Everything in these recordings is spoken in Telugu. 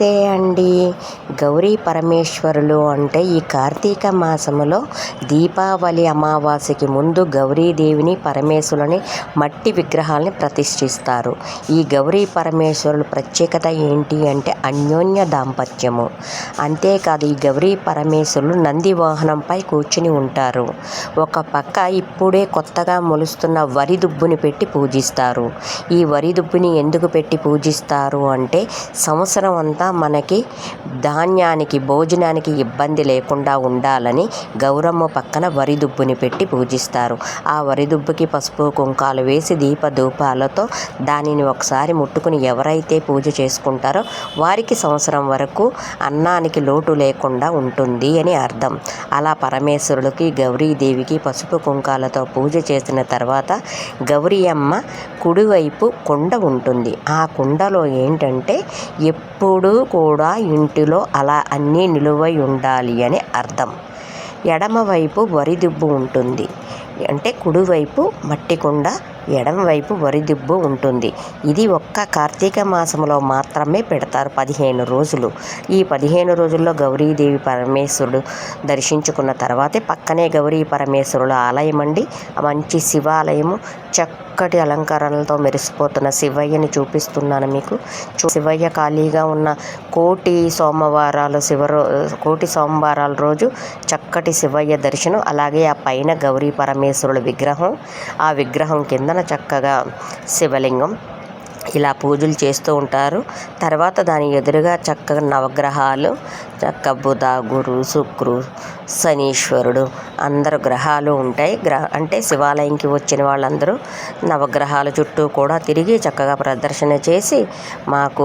నమస్తే అండి. గౌరీ పరమేశ్వరులు అంటే ఈ కార్తీక మాసములో దీపావళి అమావాస్యకి ముందు గౌరీదేవిని పరమేశ్వరుని మట్టి విగ్రహాలని ప్రతిష్ఠిస్తారు. ఈ గౌరీ పరమేశ్వరుల ప్రత్యేకత ఏంటి అంటే అన్యోన్య దాంపత్యము. అంతేకాదు ఈ గౌరీ పరమేశ్వరులు నంది వాహనంపై కూర్చుని ఉంటారు. ఒక పక్క ఇప్పుడే కొత్తగా మొలుస్తున్న వరి దుబ్బుని పెట్టి పూజిస్తారు. ఈ వరి దుబ్బుని ఎందుకు పెట్టి పూజిస్తారు అంటే సంవత్సరం అంతా మనకి ధాన్యానికి భోజనానికి ఇబ్బంది లేకుండా ఉండాలని గౌరమ్మ పక్కన వరి దుబ్బుని పెట్టి పూజిస్తారు. ఆ వరి దుబ్బుకి పసుపు కుంకాలు వేసి దీప ధూపాలతో దానిని ఒకసారి ముట్టుకుని ఎవరైతే పూజ చేసుకుంటారో వారికి సంవత్సరం వరకు అన్నానికి లోటు లేకుండా ఉంటుంది అని అర్థం. అలా పరమేశ్వరుడికి గౌరీదేవికి పసుపు కుంకాలతో పూజ చేసిన తర్వాత గౌరీ అమ్మ కుడివైపు కుండ ఉంటుంది. ఆ కుండలో ఏంటంటే ఎప్పుడూ కూడా ఇంటిలో అలా అన్నీ నిలువై ఉండాలి అని అర్థం. ఎడమవైపు వరిదుబ్బు ఉంటుంది. అంటే కుడివైపు మట్టి కుండ ఎడమవైపు వరిదుబ్బు ఉంటుంది. ఇది ఒక్క కార్తీక మాసంలో మాత్రమే పెడతారు పదిహేను రోజులు. ఈ పదిహేను రోజుల్లో గౌరీదేవి పరమేశ్వరుడు దర్శించుకున్న తర్వాతే పక్కనే గౌరీ పరమేశ్వరుల ఆలయం అండి మంచి శివాలయము చక్కటి అలంకరణలతో మెరిసిపోతున్న శివయ్యని చూపిస్తున్నాను మీకు. చూ- శివయ్య ఖాళీగా ఉన్న కోటి సోమవారాలు శివరో కోటి సోమవారాల రోజు చక్కటి శివయ్య దర్శనం అలాగే ఆ పైన గౌరీ పరమేశ్వరుల విగ్రహం. ఆ విగ్రహం కిందన చక్కగా శివలింగం ఇలా పూజలు చేస్తూ ఉంటారు. తర్వాత దాని ఎదురుగా చక్కగా నవగ్రహాలు చక్క బుధ గురు శుక్రు శనీశ్వరుడు అందరు గ్రహాలు ఉంటాయి. గ్రహ అంటే శివాలయంకి వచ్చిన వాళ్ళందరూ నవగ్రహాల చుట్టూ కూడా తిరిగి చక్కగా ప్రదర్శన చేసి మాకు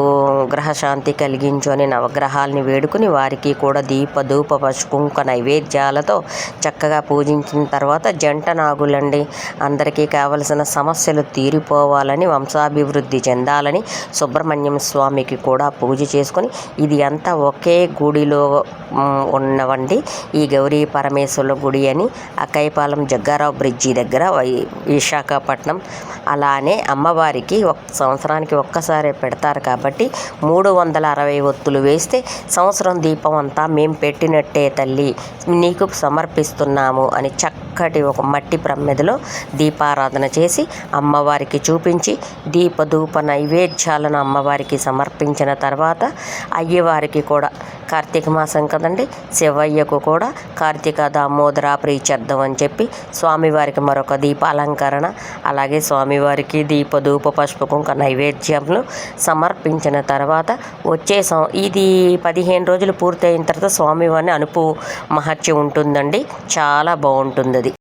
గ్రహశాంతి కలిగించు అని నవగ్రహాలని వేడుకుని వారికి కూడా దీప ధూప పశుకుంక నైవేద్యాలతో చక్కగా పూజించిన తర్వాత జంట నాగులండి. అందరికీ కావలసిన సమస్యలు తీరిపోవాలని వంశాభివృద్ధి చెందాలని సుబ్రహ్మణ్యం స్వామికి కూడా పూజ చేసుకొని ఇది అంతా ఒకే గుడిలో ఉన్నవండి. ఈ గౌరీ పరమేశ్వరుల గుడి అని అక్కయ్యపాలెం జగ్గారావు బ్రిడ్జి దగ్గర వై- విశాఖపట్నం అలానే అమ్మవారికి ఒక సంవత్సరానికి ఒక్కసారే పెడతారు కాబట్టి మూడు వందల అరవై ఒత్తులు వేస్తే సంవత్సరం దీపం అంతా మేము పెట్టినట్టే తల్లి నీకు సమర్పిస్తున్నాము అని చక్కటి ఒక మట్టి ప్రమ్మెదలో దీపారాధన చేసి అమ్మవారికి చూపించి దీపధూప నైవేద్యాలను అమ్మవారికి సమర్పించిన తర్వాత అయ్యవారికి కూడా కార్తీక మాసం కదండి శివయ్యకు కూడా కార్తీక దామోదర ప్రీచర్థం అని చెప్పి స్వామివారికి మరొక దీపాలంకరణ అలాగే స్వామివారికి దీప ధూప పసుపు కుంక సమర్పించిన తర్వాత వచ్చే సం ఇది పదిహేను రోజులు పూర్తయిన తర్వాత స్వామివారిని అనుపు మహత్యం ఉంటుందండి చాలా బాగుంటుంది అది